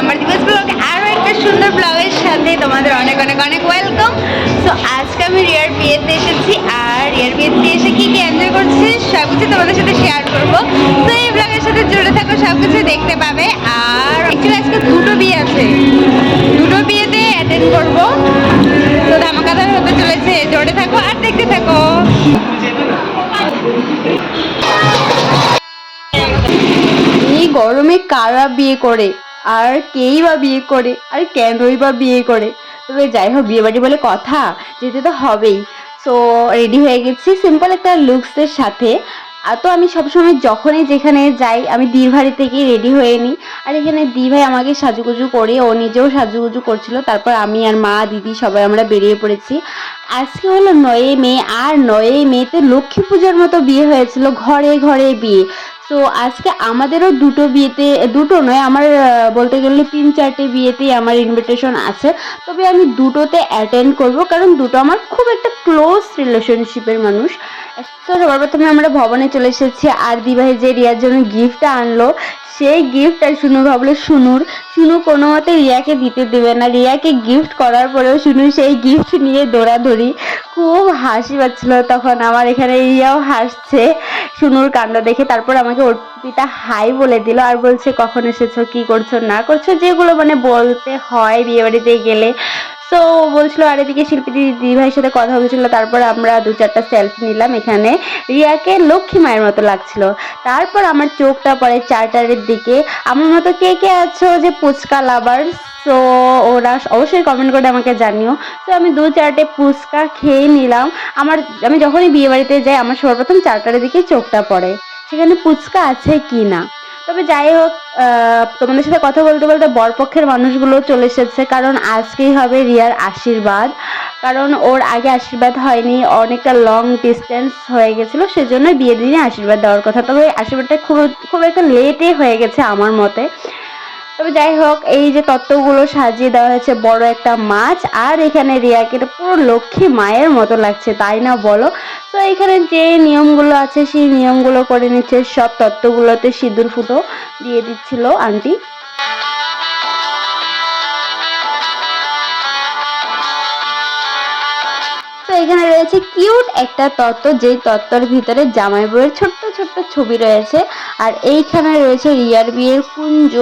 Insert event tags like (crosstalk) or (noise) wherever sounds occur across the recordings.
আমার দিবস আরও একটা সুন্দর ব্লগের সাথে তোমাদের অনেক অনেক অনেক ওয়েলকাম তো আজকে আমি রিয়ার বিয়েতে এসেছি আর রিয়ার বিয়েতে এসে কি কি এনজয় করছি সব কিছু তোমাদের সাথে শেয়ার করব। তো এই ব্লগের সাথে জুড়ে থাকো সব কিছু দেখতে পাবে। আর অ্যাকচুয়ালি আজকে দুটো বিয়ে আছে। দুটো বিয়েতে অ্যাটেন্ড করব। তো ধামাকাধার হতে চলেছে। জোরে থাকো আর দেখতে থাকো। গরমে কারা বিয়ে করে? আর কেই বা বিয়ে করে? আর কেনই বা বিয়ে করে? তবে যাই হোক বিয়ে বাড়ি বলে কথা, যেতে তো হবেই। সো রেডি হয়ে গেছি সিম্পল একটা লুকসের সাথে। আর তো আমি সবসময় যখনই যেখানে যাই, আমি দিরভারি থেকেই রেডি হয়ে নিই। আর এখানে দি ভাই আমাকে সাজুগুজু করে, ও নিজেও সাজুগুজু করছিল। তারপর আমি আর মা, দিদি সবাই আমরা বেরিয়ে পড়েছি। আজকে হলো নয়ে মে, আর নয়ে মেতে লক্ষ্মী পূজার মতো বিয়ে হয়েছিল, ঘরে ঘরে বিয়ে। তো আজকে আমাদেরও দুটো বিয়েতে, দুটো নয়, আমার বলতে গেলে তিন চারটে বিয়েতেই আমার ইনভিটেশন আছে। তবে আমি দুটোতে অ্যাটেন্ড করব, কারণ দুটো আমার খুব একটা ক্লোজ রিলেশনশিপের মানুষ। তো সবার প্রথমে আমরা ভবনে চলে এসেছি, আর দিভাই যে রিয়ার জন্য গিফটটা আনলো সেই গিফট আর শুনু ভাবলো, শুনুর, শুনু কোনো মতে রিয়াকে দিতে দেবে না। রিয়াকে গিফট করার পরেও শুনু সেই গিফট নিয়ে দৌড়াদৌড়ি খুব হাসি পাচ্ছিল তখন। আমার এখানে রিয়াও হাসছে শুনুর কাণ্ড দেখে। তারপর আমাকে অর্পিতা হাই বলে দিল আর বলছে, কখন এসেছ? কি করছ? না করছ? যেগুলো মানে বলতে হয় বিয়েবাড়িতে গেলে তো বলছিল, আর এদিকে শিল্পী দিদি ভাইয়ের সাথে কথা বলছিল তারপর আমরা দু চারটা সেলফি নিলাম এখানে। রিয়াকে লক্ষ্মী মায়ের মতো লাগছিল। তারপর আমার চোখটা পড়ে চার্টারের দিকে। আমার মতো কে কে আছো যে ফুচকা লাভার তো ওরা অবশ্যই কমেন্ট করে আমাকে জানিও। তো আমি দু চারটে ফুচকা খেয়ে নিলাম। আমার, আমি যখনই বিয়ে বাড়িতে যাই, আমার সর্বপ্রথম চারটার দিকে চোখটা পড়ে। সেখানে ফুচকা আছে কি না তবে যাই হোক তোমাদের সাথে কথা বলতে বলতে বরপক্ষের মানুষগুলো চলে এসেছে, কারণ আজকেই হবে রিয়ার আশীর্বাদ। কারণ ওর আগে আশীর্বাদ হয়নি, অনেকটা লং ডিস্টেন্স হয়ে গেছিল সেজন্য বিয়ের দিনে আশীর্বাদ দেওয়ার কথা। তবে আশীর্বাদটা খুব খুব একটা লেটে হয়ে গেছে আমার মতে। তবে যাই হোক, এই যে তত্ত্বগুলো সাজিয়ে দেওয়া হয়েছে, বড় একটা মাছ, আর এখানে রিয়াকে পুরো লক্ষ্মী মায়ের মতো লাগছে, তাই না বলো? তো এখানে যে নিয়মগুলো আছে, সেই নিয়মগুলো করে নিচ্ছে, সব তত্ত্বগুলোতে সিঁদুর ফুটো দিয়ে দিচ্ছিল আন্টি। এখানে রয়েছে কিউট একটা তত্ত্ব, যেই তত্ত্বর ভিতরে জামাই বউয়ের ছোট্ট ছোট্ট ছবি রয়েছে। আর এইখানে রয়েছে রিয়ার বিয়ের কুঞ্জ,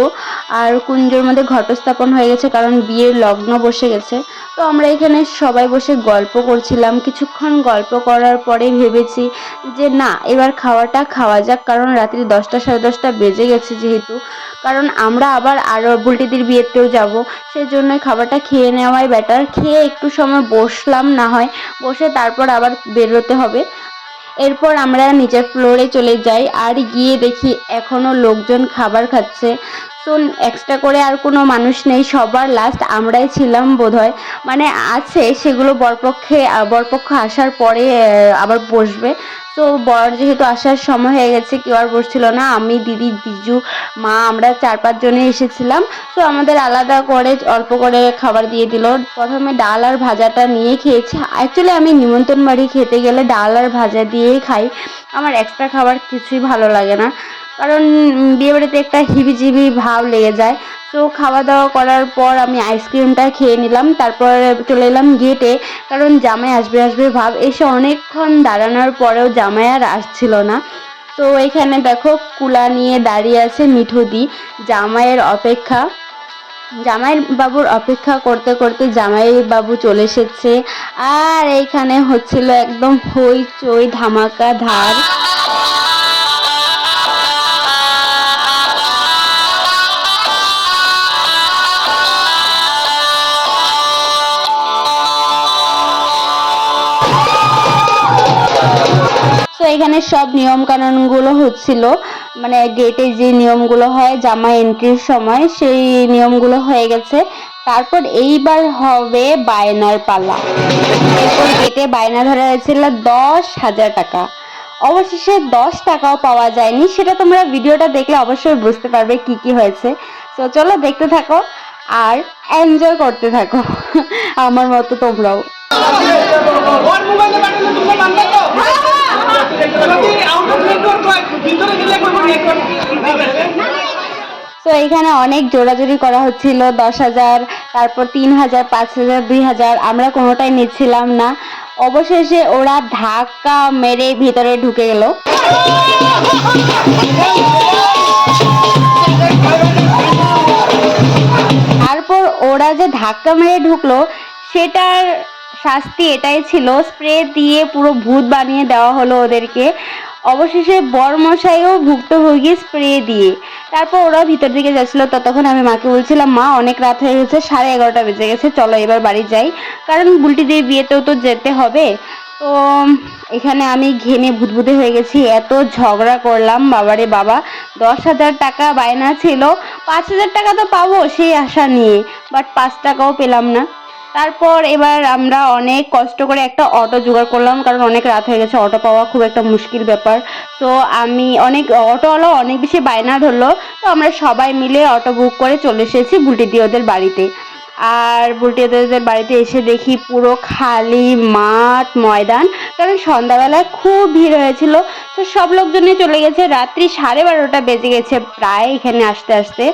আর কুঞ্জর মধ্যে ঘটস্থাপন হয়ে গেছে কারণ বিয়ের লগ্ন বসে গেছে। তো আমরা এখানে সবাই বসে গল্প করছিলাম, কিছুক্ষণ গল্প করার পরে ভেবেছি যে না, এবার খাওয়াটা খাওয়া যাক, কারণ রাত্রি দশটা সাড়ে দশটা বেজে গেছে যেহেতু। কারণ আমরা আবার আরও বুলটিদির বিয়েতেও যাব। সেই জন্যই খাবারটা খেয়ে নেওয়াই বেটার খেয়ে একটু সময় বসলাম, না হয় বসে তারপর আবার বেরোতে হবে। এরপর আমরা নিচের ফ্লোরে চলে যাই। আর গিয়ে দেখি এখনও লোকজন খাবার খাচ্ছে। তো এক্সট্রা করে আর কোনো মানুষ নেই, সবার লাস্ট আমরাই ছিলাম বোধহয়। মানে আছে সেগুলো বরপক্ষে বরপক্ষ আসার পরে আবার বসবে। তো বর যেহেতু আসার সময় হয়ে গেছে, কেউ আর বসছিল না। আমি, দিদি, দিজু, মা, আমরা চার পাঁচজনে এসেছিলাম। তো আমাদের আলাদা করে অল্প করে খাবার দিয়ে দিল। প্রথমে ডাল আর ভাজাটা নিয়ে খেয়েছি। অ্যাকচুয়ালি আমি নিমন্ত্রণ বাড়ি খেতে গেলে ডাল আর ভাজা দিয়েই খাই। আমার এক্সট্রা খাবার কিছুই ভালো লাগে না। কারণ বিয়েবাড়িতে একটা হিবিজিবি ভাব লেগে যায়। তো খাওয়া দাওয়া করার পর আমি আইসক্রিমটা খেয়ে নিলাম, তারপর চলে এলাম গেটে কারণ জামাই আসবে আসবে ভাব এসে অনেকক্ষণ দাঁড়ানোর পরেও জামাই আর আসছিল না। তো এখানে দেখো কুলা নিয়ে দাঁড়িয়ে আছে মিঠুদি জামাইয়ের অপেক্ষা। জামাই বাবুর অপেক্ষা করতে করতে জামাই বাবু চলে এসেছে। আর এইখানে হচ্ছিল একদম হইচই ধামাকা ধার। তো এখানে সব নিয়ম কানুনগুলো হচ্ছিল মানে গেটে যে নিয়মগুলো হয়, জামা এন্ট্রির সময়, সেই নিয়মগুলো হয়ে গেছে। তারপর এইবার হবে বায়নার পালা। এরপর গেটে বায়না ধরা হয়েছিল দশ হাজার টাকা। অবশেষে দশ টাকাও পাওয়া যায়নি। সেটা তোমরা ভিডিওটা দেখলে অবশ্যই বুঝতে পারবে কি কি হয়েছে। তো চলো দেখতে থাকো আর এনজয় করতে থাকো। (laughs) আমার মতো তোমরাও ওর মোবাইলে পাঠালে তোমরা মানবে তো যদি আউট অফ নেটওয়ার্ক হয় ভিতরে গেলে কোনো নেটওয়ার্ক তো এখানে অনেক জোরাজুরি করা হচ্ছিল, দশ হাজার, তারপর তিন হাজার, পাঁচ হাজার, দুই হাজার, আমরা কোনোটাই নিচ্ছিলাম না। অবশেষে ওরা ধাক্কা মেরে ভিতরে ঢুকে গেল। তারপর ওরা যে ধাক্কা মেরে ঢুকলো, সেটার শাস্তি এটাই ছিল। স্প্রে দিয়ে পুরো ভূত বানিয়ে দেওয়া হলো ওদেরকে। অবশেষে বরমশাইও ভুক্তভোগী স্প্রে দিয়ে। তারপর ওরা ভিতর দিকে যাচ্ছিল। ততক্ষণ আমি মাকে বলছিলাম, মা, অনেক রাত হয়ে গেছে, সাড়ে এগারোটা বেজে গেছে, চলো এবার বাড়ি যাই। কারণ বুলটি দিয়ে বিয়েতেও তো যেতে হবে। তো, এখানে আমি ঘেমে ভুতভুতে হয়ে গেছি। এত ঝগড়া করলাম, বাবারে বাবা। দশ হাজার টাকা বায়না ছিল। পাঁচ হাজার টাকা তো পাবো, সেই আশা নিয়ে। বাট পাঁচ টাকাও পেলাম না। তারপর এবার আমরা অনেক কষ্ট করে একটা অটো জোগাড় করলাম, কারণ অনেক রাত হয়ে গেছে, অটো পাওয়া খুব একটা মুশকিল ব্যাপার। তো আমি অনেক অটোওয়ালা অনেক বেশি বায়না ধরলো, তো আমরা সবাই মিলে অটো বুক করে চলে এসেছি বুলটি ওদের বাড়িতে। আর বুলটি ওদের বাড়িতে এসে দেখি পুরো খালি মাঠ, ময়দান, কারণ সন্ধ্যাবেলায় খুব ভিড় হয়েছিল। তো সব লোকজনই চলে গেছে, রাত্রি সাড়ে বারোটা বেজে গেছে প্রায় এখানে আসতে আসতে।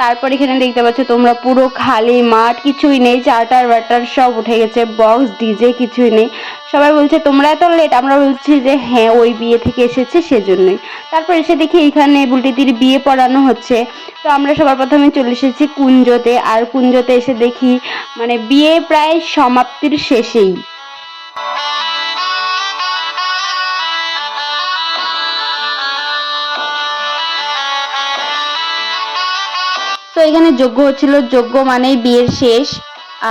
তারপর এখানে দেখতে পাচ্ছ তোমরা পুরো খালি মাঠ, কিছুই নেই চার্টার বাটার সব উঠে গেছে বক্স ডিজে কিছুই নেই। সবাই বলছে, তোমরা এত লেট আমরা বলছি যে হ্যাঁ ওই বিয়ে থেকে এসেছে সেজন্যই। তারপর এসে দেখি এখানে বুলটিদির বিয়ে পড়ানো হচ্ছে। তো আমরা সবার প্রথমে চলে এসেছি কুঞ্জতে, আর কুঞ্জতে এসে দেখি মানে বিয়ে প্রায় সমাপ্তির শেষেই। এখানে যজ্ঞ হচ্ছিল, যজ্ঞ মানেই বিয়ের শেষ।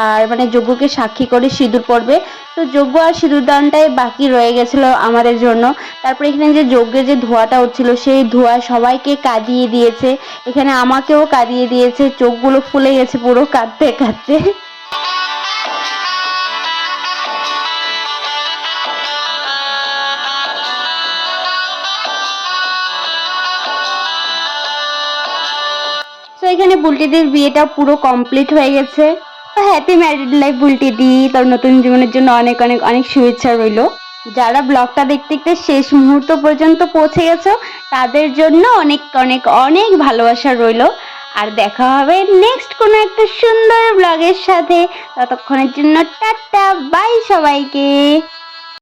আর মানে যজ্ঞকে সাক্ষী করে সিঁদুর পড়বে। তো যজ্ঞ আর সিঁদুর দানটাই বাকি রয়ে গেছিল আমাদের জন্য। তারপরে এখানে যে যজ্ঞের যে ধোঁয়াটা হচ্ছিল সেই ধোঁয়া সবাইকে কাঁদিয়ে দিয়েছে। এখানে আমাকেও কাঁদিয়ে দিয়েছে। চোখগুলো ফুলে গেছে পুরো কাঁদতে কাঁদতে। এখানে বুলটিদের বিয়েটা পুরো কমপ্লিট হয়ে গেছে। হ্যাপি ম্যারিড লাইফ বুলটিদি, তোর নতুন জীবনের জন্য অনেক অনেক অনেক শুভেচ্ছা রইল। যারা ব্লগটা দেখতে দেখতে শেষ মুহূর্ত পর্যন্ত পৌঁছে গেছো, তাদের জন্য অনেক অনেক অনেক ভালোবাসা রইল। আর দেখা হবে নেক্সট কোনো একটা সুন্দর ব্লগের সাথে। ততক্ষণের জন্য টাটা বাই সবাইকে।